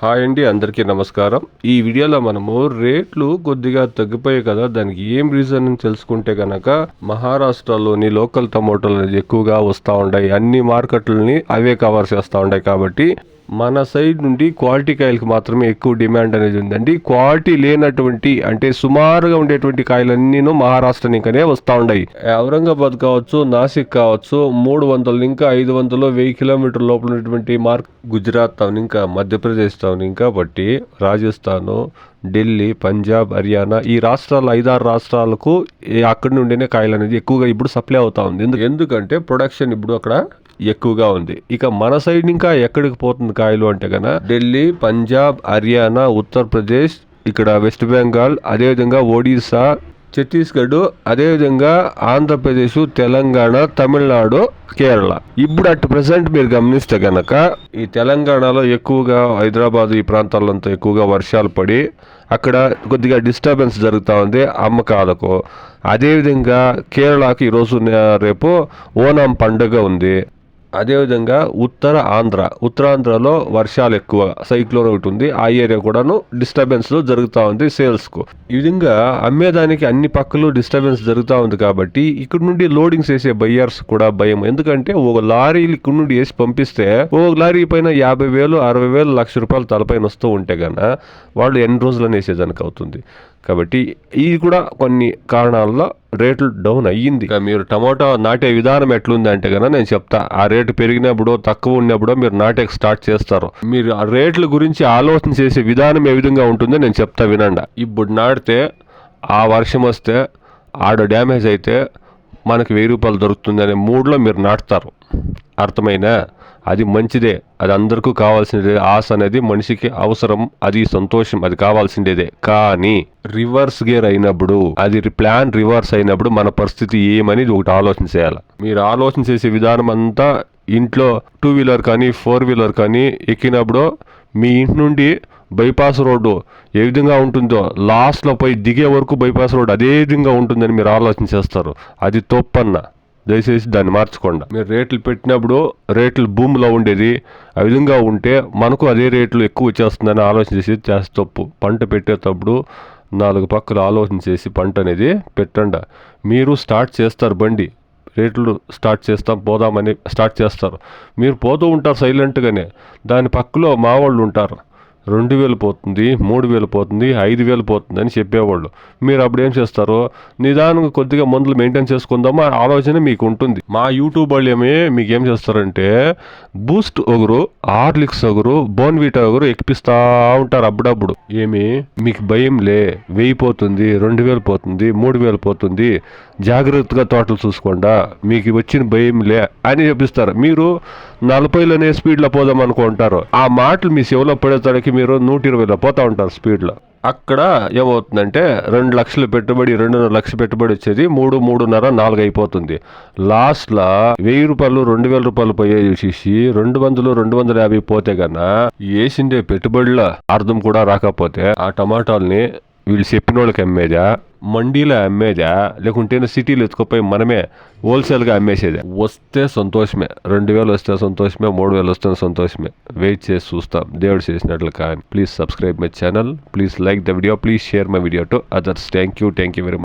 Hi అండి అందరికీ నమస్కారం. ఈ వీడియోలో మనము రేట్లు కొద్దిగా తగ్గిపోయాయి కదా దానికి ఏం రీజన్ అని తెలుసుకుంటే కనుక మహారాష్ట్రలోని లోకల్ టమోటాలు అనేది ఎక్కువగా వస్తూ ఉంటాయి అన్ని మార్కెట్లని అవే కవర్ చేస్తూ ఉంటాయి కాబట్టి మన సైడ్ నుండి క్వాలిటీ కాయలకు మాత్రమే ఎక్కువ డిమాండ్ అనేది ఉందండి. క్వాలిటీ లేనటువంటి అంటే సుమారుగా ఉండేటువంటి కాయలన్నీను మహారాష్ట్ర ఇంకనే వస్తూ ఉన్నాయి ఔరంగాబాద్ కావచ్చు నాసిక్ కావచ్చు మూడు వందలు ఇంకా ఐదు వందలు వెయ్యి కిలోమీటర్ లోపల ఉన్నటువంటి మార్క్ గుజరాత్ టౌన్ ఇంకా మధ్యప్రదేశ్ టౌన్ ఇంకా బట్టి రాజస్థాను ఢిల్లీ పంజాబ్ హర్యానా ఈ రాష్ట్రాలు ఐదారు రాష్ట్రాలకు అక్కడి నుండినే కాయలు అనేది ఎక్కువగా ఇప్పుడు సప్లై అవుతా ఉంది. ఎందుకంటే ప్రొడక్షన్ ఇప్పుడు అక్కడ ఎక్కువగా ఉంది. ఇక మన సైడ్ ఇంకా ఎక్కడికి పోతుంది కాయలు అంటే కనుక ఢిల్లీ పంజాబ్ హర్యానా ఉత్తరప్రదేశ్ ఇక్కడ వెస్ట్ బెంగాల్ అదేవిధంగా ఒడిశా ఛత్తీస్గఢ్ అదేవిధంగా ఆంధ్రప్రదేశ్ తెలంగాణ తమిళనాడు కేరళ. ఇప్పుడు అట్ ప్రజెంట్ మీరు గమనిస్తే గనక ఈ తెలంగాణలో ఎక్కువగా హైదరాబాద్ ఈ ప్రాంతాల్లో ఎక్కువగా వర్షాలు పడి అక్కడ కొద్దిగా డిస్టర్బెన్స్ జరుగుతూ ఉంది అమ్మకాలకు. అదేవిధంగా కేరళకు ఈరోజు రేపు ఓనం పండుగ ఉంది. అదేవిధంగా ఉత్తర ఆంధ్ర ఉత్తరాంధ్రలో వర్షాలు ఎక్కువ సైక్లోన్ ఒకటి ఉంది. ఆ ఏరియా కూడాను డిస్టర్బెన్స్లో జరుగుతూ ఉంది సేల్స్కు. ఈ విధంగా అమ్మేదానికి అన్ని పక్కలు డిస్టర్బెన్స్ జరుగుతూ ఉంది కాబట్టి ఇక్కడ నుండి లోడింగ్స్ వేసే బయ్యర్స్ కూడా భయం. ఎందుకంటే ఒక లారీలు ఇక్కడ నుండి వేసి పంపిస్తే ఒక లారీ పైన యాభై వేలు అరవై వేలు లక్ష రూపాయలు తలపైన వస్తూ ఉంటే కన్నా వాళ్ళు ఎన్ని రోజులని వేసేదానికి అవుతుంది కాబట్టి ఇది కూడా కొన్ని కారణాల్లో రేట్లు డౌన్ అయ్యింది. ఇక మీరు టమాటా నాటే విధానం ఎట్లుంది అంటే కనుక నేను చెప్తా ఆ రేటు పెరిగినప్పుడు తక్కువ ఉన్నప్పుడు మీరు నాటేకి స్టార్ట్ చేస్తారు. మీరు ఆ రేట్ల గురించి ఆలోచన చేసే విధానం ఏ విధంగా ఉంటుందో నేను చెప్తా వినండి. ఇప్పుడు నాటితే ఆ వర్షం వస్తే ఆడ డ్యామేజ్ అయితే మనకు వెయ్యి రూపాయలు దొరుకుతుంది అనే మూడ్లో మీరు నాటుతారు. అర్థమైనా? అది మంచిదే. అది అందరికీ కావాల్సినదే. ఆశ అనేది మనిషికి అవసరం. అది సంతోషం. అది కావాల్సిండేదే. కానీ రివర్స్ గేర్ అయినప్పుడు అది ప్లాన్ రివర్స్ అయినప్పుడు మన పరిస్థితి ఏమనేది ఒకటి ఆలోచన చేయాలి. మీరు ఆలోచన చేసే విధానం అంతా ఇంట్లో టూ వీలర్ కానీ ఫోర్ వీలర్ కానీ ఎక్కినప్పుడు మీ ఇంటి నుండి బైపాస్ రోడ్డు ఏ విధంగా ఉంటుందో లాస్ట్లో పోయి దిగే వరకు బైపాస్ రోడ్డు అదే విధంగా ఉంటుందని మీరు ఆలోచన చేస్తారు. అది తప్పన్న. దయచేసి దాన్ని మార్చుకోండి. మీరు రేట్లు పెట్టినప్పుడు రేట్లు భూమిలో ఉండేది ఆ విధంగా ఉంటే మనకు అదే రేట్లు ఎక్కువ వచ్చేస్తుందని ఆలోచన చేసి చేస్తే తప్పు. పంట పెట్టేటప్పుడు నాలుగు పక్కల ఆలోచన చేసి పంట అనేది పెట్టండి. మీరు స్టార్ట్ చేస్తారు బండి. రేట్లు స్టార్ట్ చేస్తాం పోదామని స్టార్ట్ చేస్తారు. మీరు పోతూ ఉంటారు సైలెంట్గానే. దాని పక్కలో మావాళ్ళు ఉంటారు. రెండు వేలు పోతుంది మూడు వేలు పోతుంది ఐదు వేలు పోతుంది అని చెప్పేవాళ్ళు. మీరు అప్పుడు ఏం చేస్తారు నిదానంగా కొద్దిగా మందులు మెయింటైన్ చేసుకుందామో ఆ ఆలోచన మీకు ఉంటుంది. మా యూట్యూబ్ వాళ్ళు ఏమి మీకు ఏం చేస్తారంటే బూస్ట్ ఒకరు హార్లిక్స్ ఒకరు బోన్వీటా ఒకరు ఎక్కిపిస్తూ ఉంటారు అప్పుడప్పుడు. ఏమి? మీకు భయం లే వెయ్యి పోతుంది రెండు వేలు పోతుంది మూడు వేలు పోతుంది జాగ్రత్తగా తోటలు చూసుకోండా మీకు వచ్చిన భయం లే అని చెప్పిస్తారు. మీరు నలభైలోనే స్పీడ్లో పోదాం అనుకుంటారు ఆ మాటలు మీ చెవిలో పడేసరికి మీరు నూట ఇరవైలో పోతా ఉంటారు స్పీడ్లో. అక్కడ ఏమవుతుందంటే రెండు లక్షలు పెట్టుబడి రెండున్నర లక్షలు పెట్టుబడి వచ్చేది మూడు మూడున్నర నాలుగు అయిపోతుంది. లాస్ట్లో వెయ్యి రూపాయలు రెండు వేల రూపాయలు పోయే చూసేసి రెండు వందలు రెండు వందల యాభై పోతే కన్నా వేసిండే పెట్టుబడిలో అర్థం కూడా రాకపోతే ఆ టమాటాలని వీళ్ళు చెప్పిన వాళ్ళకి అమ్మేదా? మండీలో అమ్మేదా? లేకుంటే సిటీలో ఎత్తుకుపోయి మనమే హోల్సేల్గా అమ్మేసేదే? వస్తే సంతోషమే. రెండు వేలు వస్తే సంతోషమే మూడు వేలు వస్తే సంతోషమే. వెయిట్ చేసి చూస్తాం. దేవుడు చేసినట్లు కానీ please subscribe my channel. Please like the video. Please share my video to others. Thank you. Thank you very much